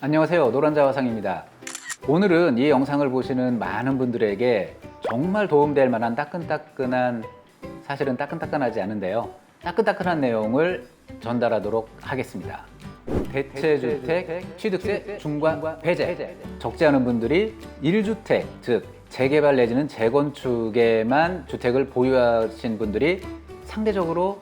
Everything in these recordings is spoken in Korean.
안녕하세요. 노란자화상입니다. 오늘은 이 영상을 보시는 많은 분들에게 정말 도움될 만한 따끈따끈한 사실은 따끈따끈하지 않은데요. 따끈따끈한 내용을 전달하도록 하겠습니다. 대체주택 취득세 중과 배제 적지 않은 분들이 1주택 즉 재개발 내지는 재건축에만 주택을 보유하신 분들이 상대적으로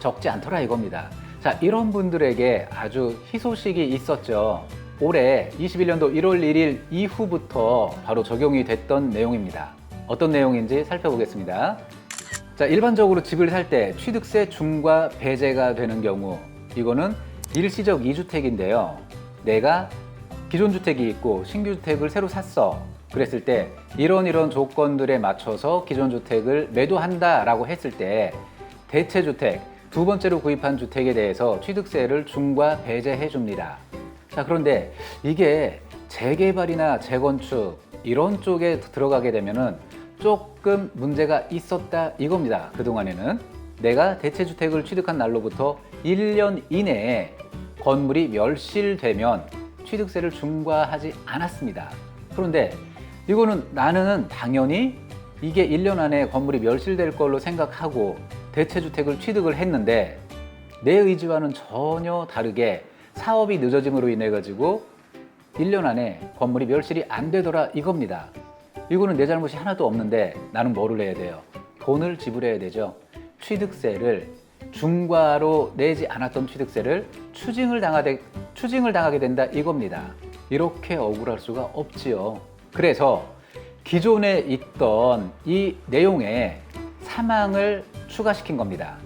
적지 않더라 이겁니다. 자, 이런 분들에게 아주 희소식이 있었죠. 올해 21년도 1월 1일 이후부터 바로 적용이 됐던 내용입니다. 어떤 내용인지 살펴보겠습니다. 자, 일반적으로 집을 살 때 취득세 중과 배제가 되는 경우 이거는 일시적 2주택인데요. 내가 기존 주택이 있고 신규 주택을 새로 샀어. 그랬을 때 이런 이런 조건들에 맞춰서 기존 주택을 매도한다라고 했을 때 대체 주택 두 번째로 구입한 주택에 대해서 취득세를 중과 배제해 줍니다. 자, 그런데 이게 재개발이나 재건축 이런 쪽에 들어가게 되면은 조금 문제가 있었다 이겁니다. 그동안에는 내가 대체 주택을 취득한 날로부터 1년 이내에 건물이 멸실되면 취득세를 중과하지 않았습니다. 그런데 이거는 나는 당연히 이게 1년 안에 건물이 멸실될 걸로 생각하고 대체 주택을 취득을 했는데 내 의지와는 전혀 다르게 사업이 늦어짐으로 인해 가지고 1년 안에 건물이 멸실이 안 되더라 이겁니다. 이거는 내 잘못이 하나도 없는데 나는 뭐를 해야 돼요? 돈을 지불해야 되죠. 취득세를 중과로 내지 않았던 취득세를 추징을 당하게, 추징을 당하게 된다 이겁니다. 이렇게 억울할 수가 없지요. 그래서 기존에 있던 이 내용에 사망을 추가시킨 겁니다.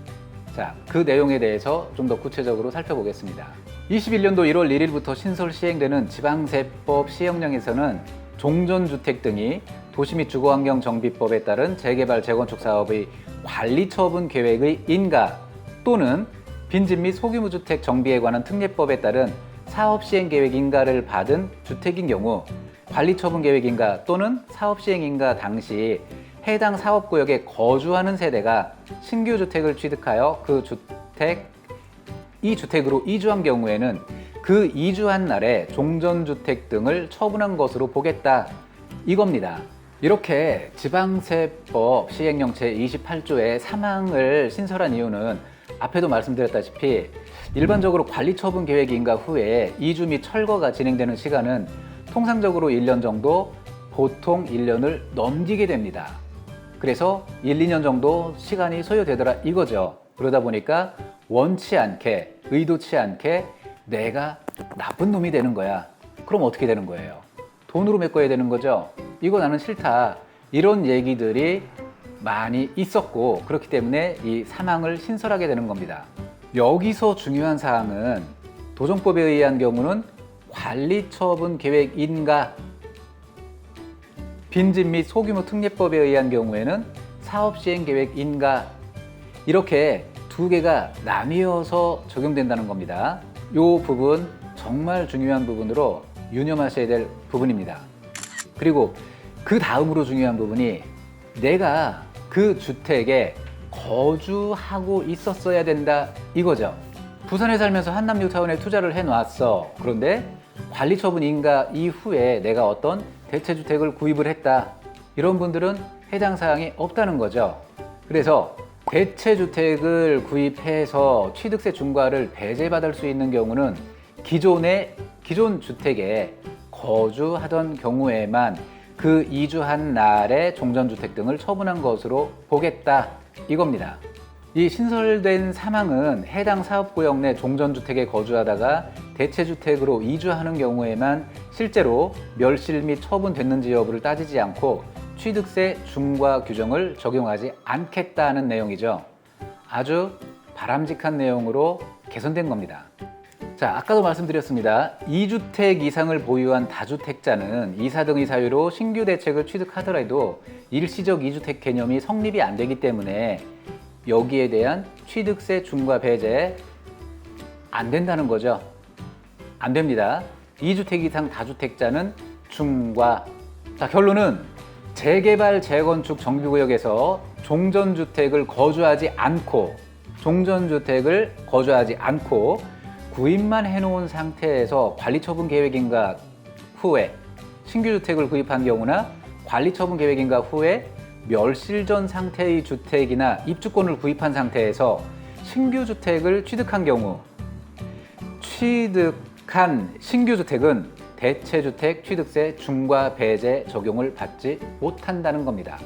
자, 그 내용에 대해서 좀 더 구체적으로 살펴보겠습니다. 21년도 1월 1일부터 신설 시행되는 지방세법 시행령에서는 종전주택 등이 도시 및 주거환경 정비법에 따른 재개발 재건축 사업의 관리 처분 계획의 인가 또는 빈집 및 소규모 주택 정비에 관한 특례법에 따른 사업 시행 계획 인가를 받은 주택인 경우 관리 처분 계획 인가 또는 사업 시행 인가 당시 해당 사업 구역에 거주하는 세대가 신규 주택을 취득하여 그 주택 이 주택으로 이주한 경우에는 그 이주한 날에 종전주택 등을 처분한 것으로 보겠다 이겁니다. 이렇게 지방세법 시행령 제28조에 사망을 신설한 이유는 앞에도 말씀드렸다시피 일반적으로 관리 처분 계획 인가 후에 이주 및 철거가 진행되는 시간은 통상적으로 1년 정도 보통 1년을 넘기게 됩니다. 그래서 1, 2년 정도 시간이 소요되더라 이거죠. 그러다 보니까 원치 않게 의도치 않게 내가 나쁜 놈이 되는 거야. 그럼 어떻게 되는 거예요? 돈으로 메꿔야 되는 거죠. 이거 나는 싫다. 이런 얘기들이 많이 있었고 그렇기 때문에 이 사망을 신설하게 되는 겁니다. 여기서 중요한 사항은 도정법에 의한 경우는 관리처분 계획 인가 빈집 및 소규모 특례법에 의한 경우에는 사업 시행 계획 인가 이렇게 두 개가 나뉘어서 적용된다는 겁니다. 이 부분 정말 중요한 부분으로 유념하셔야 될 부분입니다. 그리고 그 다음으로 중요한 부분이 내가 그 주택에 거주하고 있었어야 된다 이거죠. 부산에 살면서 한남 뉴타운에 투자를 해놨어. 그런데 관리처분 인가 이후에 내가 어떤 대체주택을 구입을 했다. 이런 분들은 해당 사항이 없다는 거죠. 그래서 대체 주택을 구입해서 취득세 중과를 배제받을 수 있는 경우는 기존의 기존 주택에 거주하던 경우에만 그 이주한 날에 종전주택 등을 처분한 것으로 보겠다 이겁니다. 이 신설된 사망은 해당 사업구역 내 종전주택에 거주하다가 대체주택으로 이주하는 경우에만 실제로 멸실 및 처분됐는지 여부를 따지지 않고 취득세 중과 규정을 적용하지 않겠다는 내용이죠. 아주 바람직한 내용으로 개선된 겁니다. 자, 아까도 말씀드렸습니다. 2주택 이상을 보유한 다주택자는 이사 등의 사유로 신규 대책을 취득하더라도 일시적 2주택 개념이 성립이 안 되기 때문에 여기에 대한 취득세 중과 배제 안 된다는 거죠. 안 됩니다. 2주택 이상 다주택자는 중과. 자, 결론은 재개발, 재건축 정비구역에서 종전주택을 거주하지 않고, 종전주택을 거주하지 않고, 구입만 해놓은 상태에서 관리처분 계획 인가 후에 신규 주택을 구입한 경우나 관리처분 계획 인가 후에 멸실 전 상태의 주택이나 입주권을 구입한 상태에서 신규 주택을 취득한 경우 취득한 신규 주택은 대체주택 취득세 중과 배제 적용을 받지 못한다는 겁니다.